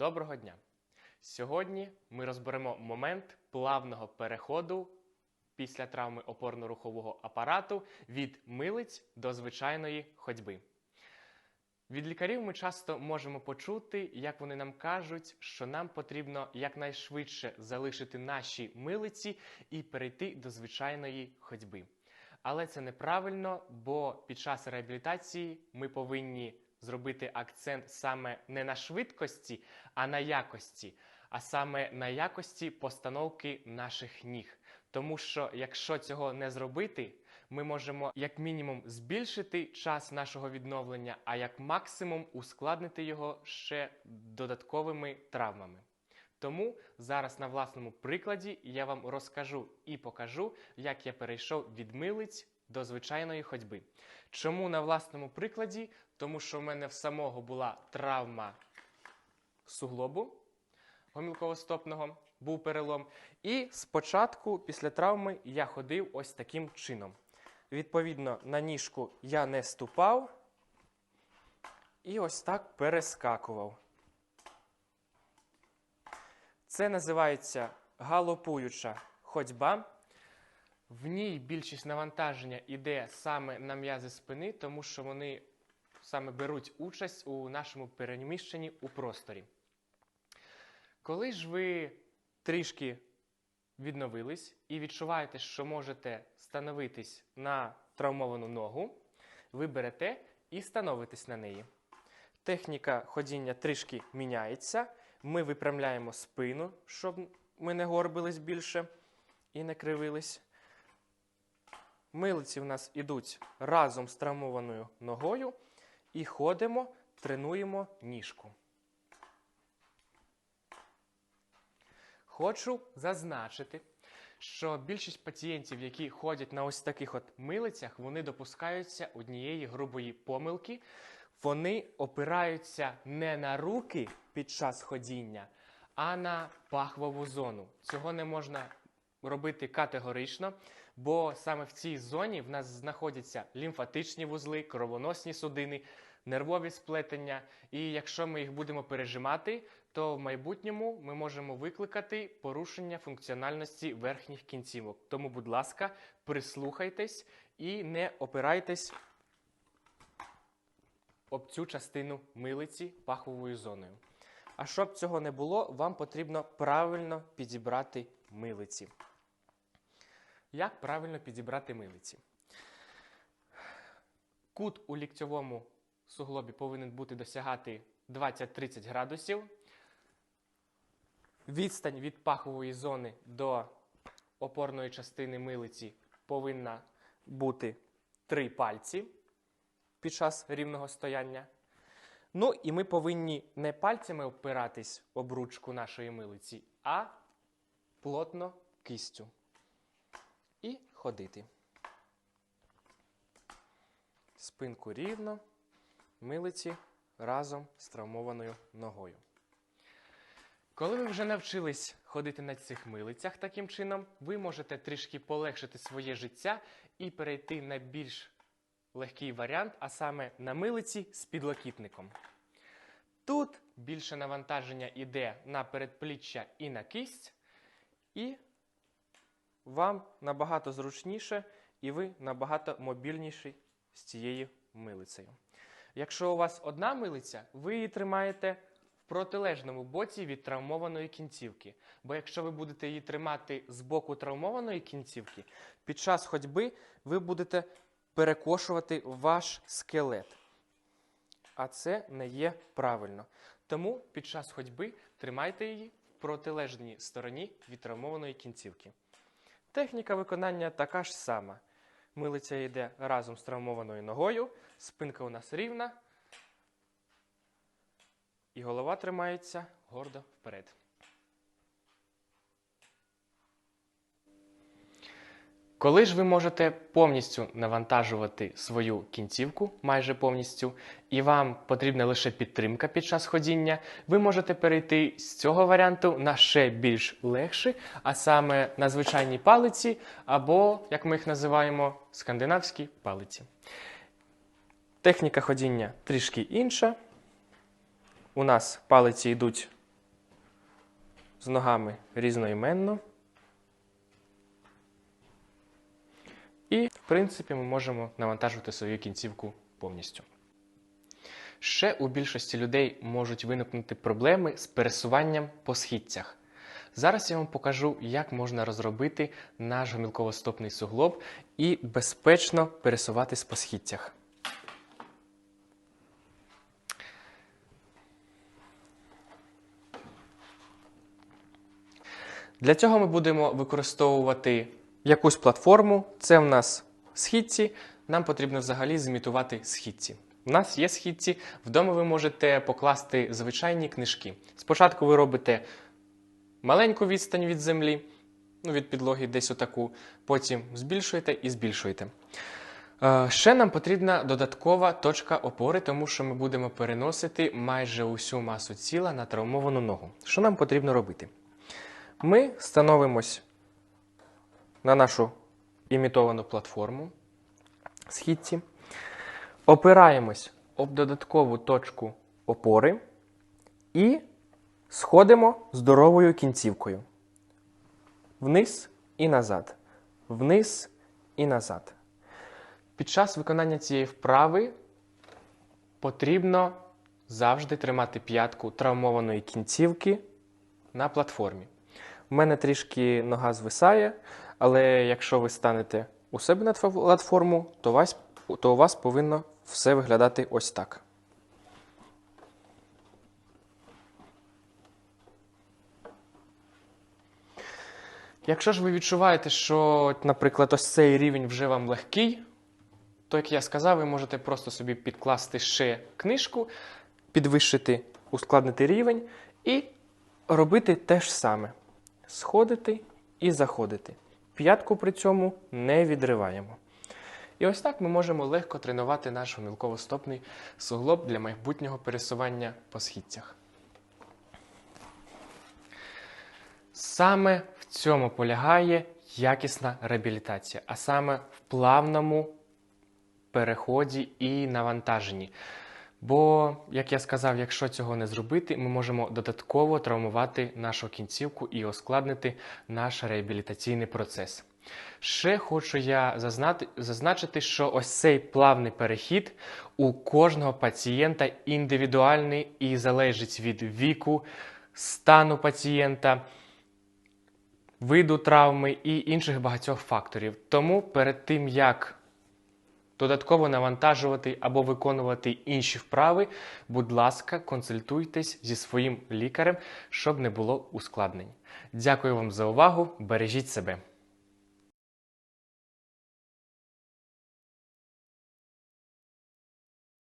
Доброго дня! Сьогодні ми розберемо момент плавного переходу після травми опорно-рухового апарату від милиць до звичайної ходьби. Від лікарів ми часто можемо почути, як вони нам кажуть, що нам потрібно якнайшвидше залишити наші милиці і перейти до звичайної ходьби. Але це неправильно, бо під час реабілітації ми повинні зробити акцент саме не на швидкості, а на якості, а саме на якості постановки наших ніг. Тому що якщо цього не зробити, ми можемо як мінімум збільшити час нашого відновлення, а як максимум ускладнити його ще додатковими травмами. Тому зараз на власному прикладі я вам розкажу і покажу, як я перейшов від милиць до звичайної ходьби. Чому на власному прикладі? Тому що в мене в самого була травма суглобу гомілково-стопного, був перелом. І спочатку, після травми, я ходив ось таким чином. Відповідно, на ніжку я не ступав і ось так перескакував. Це називається галопуюча ходьба. В ній більшість навантаження йде саме на м'язи спини, тому що вони саме беруть участь у нашому переміщенні у просторі. Коли ж ви трішки відновились і відчуваєте, що можете становитись на травмовану ногу, ви берете і становитесь на неї. Техніка ходіння трішки міняється. Ми випрямляємо спину, щоб ми не горбились більше і не кривились. Милиці в нас ідуть разом з травмованою ногою і ходимо, тренуємо ніжку. Хочу зазначити, що більшість пацієнтів, які ходять на ось таких от милицях, вони допускаються однієї грубої помилки. Вони опираються не на руки під час ходіння, а на пахвову зону. Цього не можна робити категорично, бо саме в цій зоні в нас знаходяться лімфатичні вузли, кровоносні судини, нервові сплетення. І якщо ми їх будемо пережимати, то в майбутньому ми можемо викликати порушення функціональності верхніх кінцівок. Тому, будь ласка, прислухайтесь і не опирайтесь об цю частину милиці паховою зоною. А щоб цього не було, вам потрібно правильно підібрати милиці. Як правильно підібрати милиці? Кут у ліктьовому суглобі повинен бути досягати 20-30 градусів. Відстань від пахової зони до опорної частини милиці повинна бути 3 пальці під час рівного стояння. Ну і ми повинні не пальцями опиратись об ручку нашої милиці, а плотно кистю. Ходити. Спинку рівно, милиці разом з травмованою ногою. Коли ви вже навчились ходити на цих милицях таким чином, ви можете трішки полегшити своє життя і перейти на більш легкий варіант, а саме на милиці з підлокітником. Тут більше навантаження йде на передпліччя і на кість, і вам набагато зручніше, і ви набагато мобільніші з цією милицею. Якщо у вас одна милиця, ви її тримаєте в протилежному боці від травмованої кінцівки. Бо якщо ви будете її тримати з боку травмованої кінцівки, під час ходьби ви будете перекошувати ваш скелет. А це не є правильно. Тому під час ходьби тримайте її в протилежній стороні від травмованої кінцівки. Техніка виконання така ж сама. Милиця йде разом з травмованою ногою, спинка у нас рівна, і голова тримається гордо вперед. Коли ж ви можете повністю навантажувати свою кінцівку, майже повністю, і вам потрібна лише підтримка під час ходіння, ви можете перейти з цього варіанту на ще більш легший, а саме на звичайні палиці, або, як ми їх називаємо, скандинавські палиці. Техніка ходіння трішки інша. У нас палиці йдуть з ногами різноіменно. І, в принципі, ми можемо навантажувати свою кінцівку повністю. Ще у більшості людей можуть виникнути проблеми з пересуванням по східцях. Зараз я вам покажу, як можна розробити наш гомілково-стопний суглоб і безпечно пересуватись по східцях. Для цього ми будемо використовувати якусь платформу. Це в нас східці. Нам потрібно взагалі зімітувати східці. У нас є східці. Вдома ви можете покласти звичайні книжки. Спочатку ви робите маленьку відстань від землі, ну, від підлоги десь отаку, потім збільшуєте і збільшуєте. Е, Ще нам потрібна додаткова точка опори, тому що ми будемо переносити майже усю масу тіла на травмовану ногу. Що нам потрібно робити? Ми становимось на нашу імітовану платформу східці, опираємось об додаткову точку опори і сходимо здоровою кінцівкою. Вниз і назад. Вниз і назад. Під час виконання цієї вправи потрібно завжди тримати п'ятку травмованої кінцівки на платформі. У мене трішки нога звисає, але якщо ви станете у себе на платформу, то, вас, то у вас повинно все виглядати ось так. Якщо ж ви відчуваєте, що, наприклад, ось цей рівень вже вам легкий, то, як я сказав, ви можете просто собі підкласти ще книжку, підвищити, ускладнити рівень і робити те ж саме: сходити і заходити. П'ятку при цьому не відриваємо. І ось так ми можемо легко тренувати наш гомілково-стопний суглоб для майбутнього пересування по східцях. Саме в цьому полягає якісна реабілітація, а саме в плавному переході і навантаженні. Бо, як я сказав, якщо цього не зробити, ми можемо додатково травмувати нашу кінцівку і ускладнити наш реабілітаційний процес. Ще хочу я зазначити, що ось цей плавний перехід у кожного пацієнта індивідуальний і залежить від віку, стану пацієнта, виду травми і інших багатьох факторів. Тому перед тим як додатково навантажувати або виконувати інші вправи, будь ласка, консультуйтесь зі своїм лікарем, щоб не було ускладнень. Дякую вам за увагу. Бережіть себе.